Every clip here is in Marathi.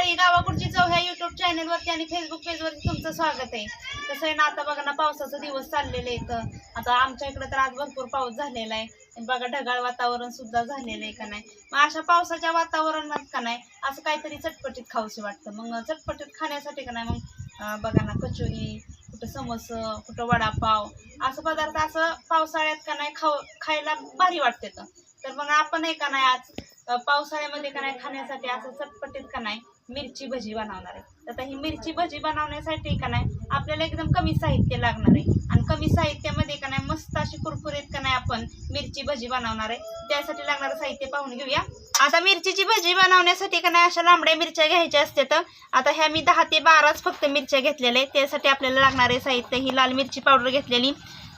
मंडळी गावाकडची चव ह्या युट्यूब चॅनलवरती आणि फेसबुक पेजवरती तुमचं स्वागत आहे. कसं आहे ना आता बघा ना पावसाचा दिवस चाललेले आहेत आता आमच्या इकडे तर आज भरपूर पाऊस झालेला आहे. बघा ढगाळ वातावरण सुद्धा झालेलं आहे का नाही? मग अशा पावसाच्या वातावरणात का नाही असं काहीतरी चटपटीत खाऊशी वाटतं. मग चटपटीत खाण्यासाठी का नाही मग बघा ना कचोरी कुठं समोसं कुठं वडापाव असं पदार्थ असं पावसाळ्यात का नाही खाऊ खायला भारी वाटते तर तर मग आपण आहे का नाही आज पावसाळ्यामध्ये का नाही खाण्यासाठी असं चटपटीत का नाही मिरची भजी बनवणार आहे. तर आता ही मिरची भजी बनवण्यासाठी का नाही आपल्याला एकदम कमी साहित्य लागणार आहे. आणि कमी साहित्यामध्ये का नाही मस्त अशी कुरकुरीत का नाही आपण मिरची भजी बनवणार आहे. त्यासाठी लागणारं साहित्य पाहून घेऊया. आता मिरचीची भजी बनवण्यासाठी का नाही अशा लांबड्या मिरच्या घ्यायच्या असते तर आता ह्या मी दहा ते बाराच फक्त मिरच्या घेतलेल्या आहेत. त्यासाठी आपल्याला लागणारे साहित्य ही लाल मिरची पावडर घेतलेली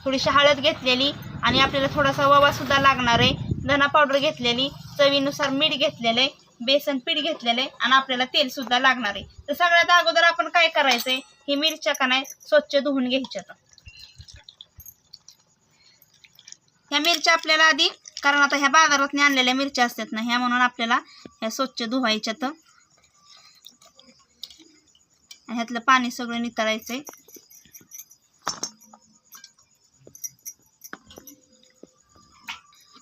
थोडीशी हळद घेतलेली आणि आपल्याला थोडासा ववासुद्धा लागणार आहे. धना पावडर घेतलेली चवीनुसार मीठ घेतलेलं आहे. बेसन पीठ घेतलेले आणि आपल्याला तेल सुद्धा लागणार आहे. तर सगळ्यात अगोदर आपण काय करायचंय? ही मिरच्या का नाही? स्वच्छ धुवून घ्यायच्या ह्या मिरच्या आपल्याला आधी कारण आता ह्या बाजारात आणलेल्या मिरच्या असतात ना ह्या म्हणून आपल्याला ह्या स्वच्छ धुवायच्यात ह्यातलं पाणी सगळं नितळायचंय.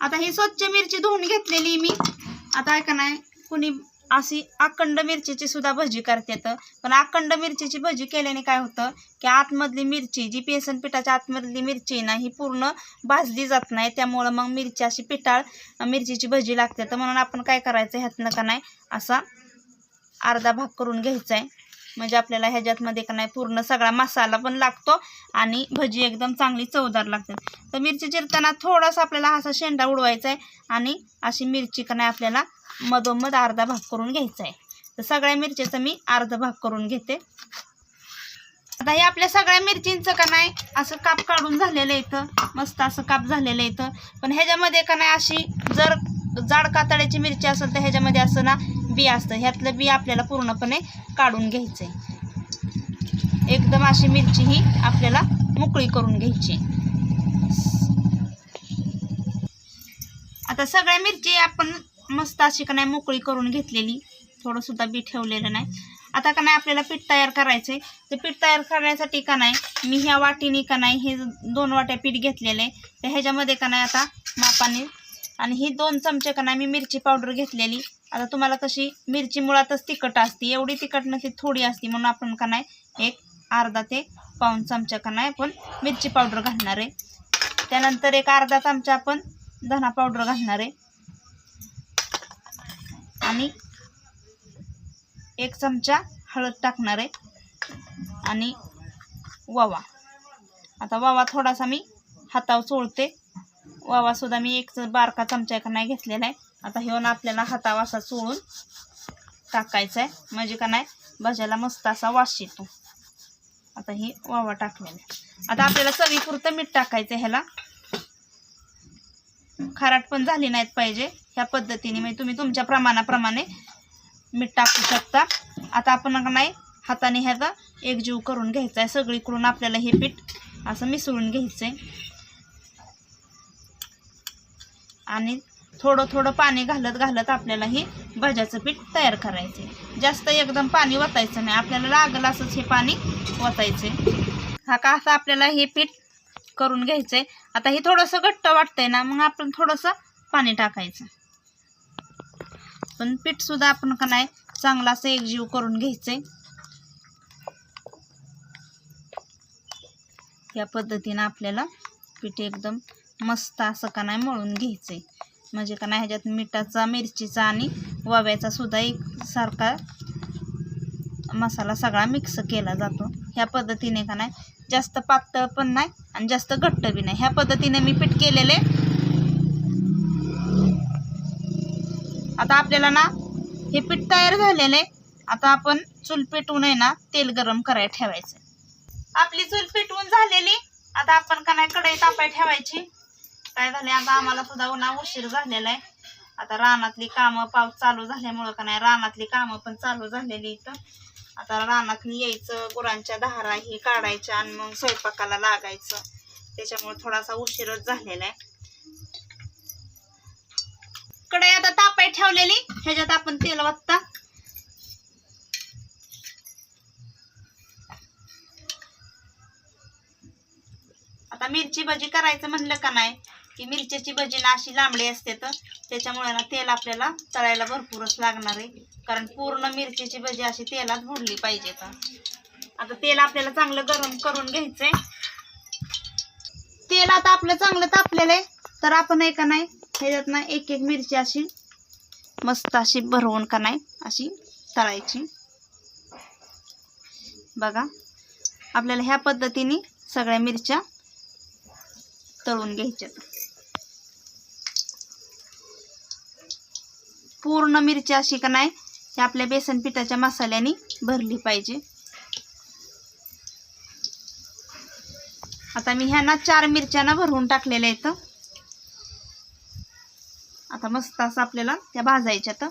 आता ही स्वच्छ मिरची धुवून घेतलेली मी. आता ऐका नाही कुणी अशी अखंड मिरचीची सुद्धा भजी करतात. पण अखंड मिरचीची भजी केल्याने काय होतं की आतमधली मिरची जी बेसन पिठाच्या आतमधली मिरची ना ही पूर्ण भाजली जात नाही. त्यामुळं मग मिरची अशी पिठाळ मिरचीची भजी लागते. तर म्हणून आपण काय करायचं ह्यातनं का नाही असा अर्धा भाग करून घ्यायचा आहे म्हणजे आपल्याला ह्याच्यातमध्ये का नाही पूर्ण सगळा मसाला पण लागतो आणि भजी एकदम चांगली चवदार लागते तर मिरची चिरताना थोडासा आपल्याला असा शेंडा उडवायचा आहे आणि अशी मिरची का नाही आपल्याला मधोमध अर्धा भाग करून घ्यायचा आहे. तर सगळ्या मिरचीचा मी अर्धा भाग करून घेते. आता हे आपल्या सगळ्या मिरचींचं का नाही असं काप काढून झालेलं इथं. मस्त असं काप झालेलं इथं. पण ह्याच्यामध्ये का नाही अशी जर जाड कातड्याची मिरची असेल तर ह्याच्यामध्ये असं ना बी असतं. ह्यातलं बी आपल्याला पूर्णपणे काढून घ्यायचं आहे एकदम अशी मिरची ही आपल्याला मोकळी करून घ्यायची. आता सगळ्या मिरची आपण मस्त अशी का नाही मोकळी करून घेतलेली. थोडंसुद्धा बी ठेवलेलं नाही. आता का नाही आपल्याला पीठ तयार करायचंय. ते पीठ तयार करण्यासाठी का नाही मी ह्या वाटीने का नाही हे दोन वाट्या पीठ घेतलेलं. आहे तर ह्याच्यामध्ये का नाही आता मापाने आणि ही दोन चमचे का नाही मी मिरची पावडर घेतलेली. आता तुम्हाला कशी मिरची मुळातच तिखट असते एवढी तिखट नसते थोडी असते म्हणून आपण का नाही एक अर्धा ते पाऊन चमचा का नाही आपण मिरची पावडर घालणार आहे. त्यानंतर एक अर्धा चमचा आपण धना पावडर घालणार आहे. आणि एक चमचा हळद टाकणार आहे. आणि वावा आता वावा थोडासा मी हातावर चोळते वावासुद्धा मी एक बारका चमचा एका नाही घेतलेला आहे. आता हेवन आपल्याला हातावर असा चोळून टाकायचा आहे म्हणजे का नाही भाज्याला मस्त असा वास येतो. आता ही वावा टाकलेला. आहे आता आपल्याला चवीपुरतं मीठ टाकायचं ह्याला. खाराट पण झाली नाहीत पाहिजे. ह्या पद्धतीने म्हणजे तुम्ही तुमच्या प्रमाणाप्रमाणे मीठ टाकू शकता. आता आपण का नाही हाताने ह्याचा एकजीव करून घ्यायचा आहे सगळीकडून आपल्याला हे पीठ असं मिसळून घ्यायचं आहे आणि थोडं थोडं पाणी घालत घालत आपल्याला हे भज्याचं पीठ तयार करायचे जास्त एकदम पाणी वतायचं नाही. आपल्याला लागलं असंच हे पाणी वतायचे हा का असं आपल्याला हे पीठ करून घ्यायचं आहे आता हे थोडंसं घट्ट वाटतंय ना मग आपण थोडंसं पाणी टाकायचं. पण पीठसुद्धा आपण का नाही चांगला असं एकजीव करून घ्यायचं आहे या पद्धतीनं आपल्याला पीठ एकदम मस्त असं का नाही मळून घ्यायचं आहे म्हणजे का नाही ह्याच्यात मिठाचा मिरचीचा आणि वव्याचा सुद्धा एक सारखा मसाला सगळा मिक्स केला जातो. ह्या पद्धतीने का नाही जास्त पातळ पण नाही आणि जास्त घट्ट बी नाही. ह्या पद्धतीने मी पीठ केलेले. आता आपल्याला ना हे पीठ तयार झालेले. आता आपण चूल पेटवून आहे ना तेल गरम करायला ठेवायचं. आपली चूल पेटवून झालेली. आता आपण का नाही कढई तापाय ठेवायची. काय झाले आता आम्हाला सुद्धा उन्हा उशीर झालेला आहे. आता रानातली कामं पाऊस चालू झाल्यामुळं का नाही रानातली कामं पण चालू झालेली इथं. आता रानातून यायचं गुरांच्या धारा ही काढायच्या आणि मग स्वयंपाकाला लागायचं. त्याच्यामुळे थोडासा उशीरच झालेला आहे. कढई आता तापाय ठेवलेली. ह्याच्यात आपण तेल वाचता आता मिरची भजी करायचं म्हणलं का नाही की मिरच्याची भजी ना अशी लांबडी असते तर त्याच्यामुळे ना तेल आपल्याला तळायला भरपूरच लागणार आहे. कारण पूर्ण मिरचीची भजी अशी तेलात बुडली पाहिजे तर. आता तेल आपल्याला चांगलं गरम करून घ्यायचंय. तेल आता आपलं चांगलं तापलेलं आहे. तर आपण आहे का नाही ह्याच्यात ना एक एक मिरची अशी मस्त अशी भरवून का नाही अशी तळायची. बघा आपल्याला ह्या पद्धतीने सगळ्या मिरच्या तळून घ्यायच्यात पूर्ण मिरची अशी का नाही हे आपल्या बेसन पिठाच्या मसाल्याने भरली पाहिजे. आता मी ह्या ना चार मिरच्यांना भरवून टाकलेल्या आहेत. आता मस्त असं आपल्याला त्या भाजायच्यात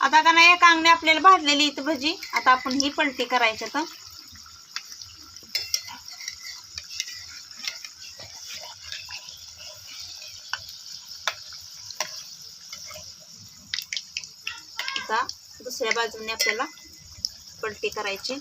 आता का नाही एक अंगणे आपल्याला भाजलेली इथं भजी. आता आपण ही पलटी करायच्यात आता दुसऱ्या बाजूने आपल्याला पलटी करायची.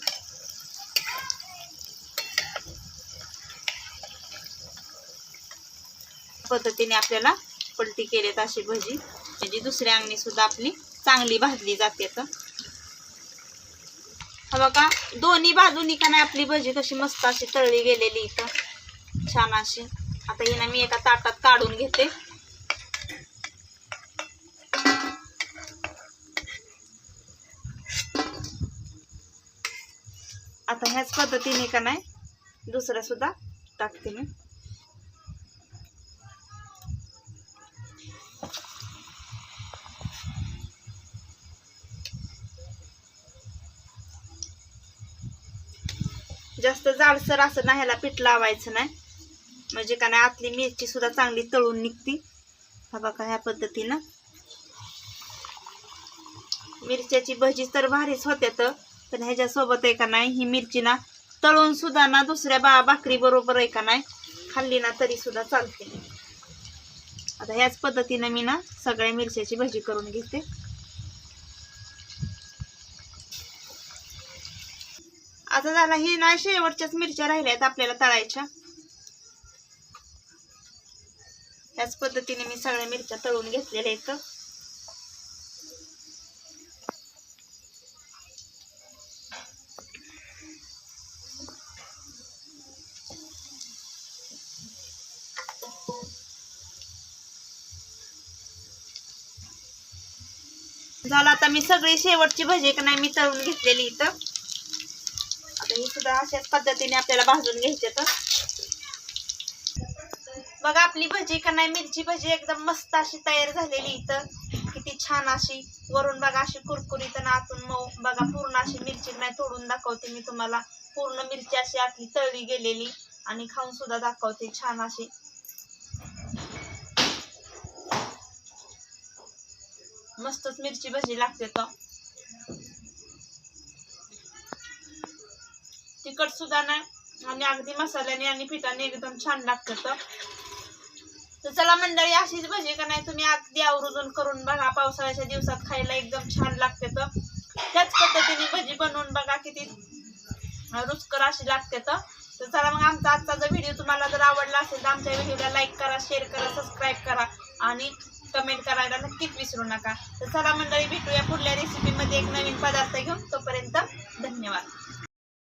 पद्धतीने आपल्याला पलटी केलेत अशी भजी. म्हणजे दुसऱ्या अंगणी सुद्धा आपली चांगली भाजली जाते तर. हा बघा दोन्ही बाजूनी का नाही आपली भजी कशी मस्त अशी तळली गेलेली इथं. छान अशी. आता हिना मी एका ताटात काढून घेते. आता ह्याच पद्धतीने का नाही दुसऱ्या सुद्धा टाकते मी. जास्त जाडसर असं नाही ह्याला पीठ लावायचं नाही. म्हणजे का नाही आतली मिरची सुद्धा चांगली तळून निघती. हा बघा ह्या पद्धतीनं. मिरच्याची भजी तर भारीच होत्या तर. पण ह्याच्यासोबत आहे का नाही ही मिरची ना तळून सुद्धा ना दुसऱ्या बा भाकरी बरोबर आहे का नाही खाल्ली ना तरी सुद्धा चालते. आता ह्याच पद्धतीनं मी ना सगळ्या मिरच्याची भजी करून घेते. आता झाला ही ना शेवटच्याच मिरच्या राहिल्यात आपल्याला तळायच्या. त्याच पद्धतीने मी सगळ्या मिरच्या तळून घेतलेल्या आहेत. झालं आता मी सगळी शेवटची भजी का नाही मी तळून घेतलेली इथं. आता ही सुद्धा अशाच पद्धतीने आपल्याला भाजून घ्यायचे तर. बघा आपली भजी का नाही मिरची भजी एकदम मस्त अशी तयार झालेली इथं. किती छान अशी वरून बघा अशी कुरकुरीत आणि आतून मऊ. बघा पूर्ण अशी मिरची नाही तोडून दाखवते मी तुम्हाला. पूर्ण मिरची अशी आतली तळली गेलेली आणि खाऊन सुद्धा दाखवते छान अशी. मस्तच मिरची भजी लागते तर. तिखट सुद्धा नाही आणि अगदी मसाल्याने आणि पिठाने एकदम छान लागतं तर. तर चला मंडळी अशीच भजी का नाही तुम्ही अगदी आवर्जून करून बघा. पावसाळ्याच्या दिवसात खायला एकदम छान लागते तर. त्याच पद्धतीने भजी बनवून बघा किती रुचकर अशी लागते तर. तर चला मग आमचा आजचा जर व्हिडिओ तुम्हाला जर आवडला असेल तर आमच्या व्हिडिओला लाईक करा शेअर करा सबस्क्राईब करा आणि कमेंट करायला नक्कीच विसरू नका. तर चला मंडळी भेटूया पुढल्या रेसिपीमध्ये एक नवीन पदार्थ घेऊन. तोपर्यंत धन्यवाद.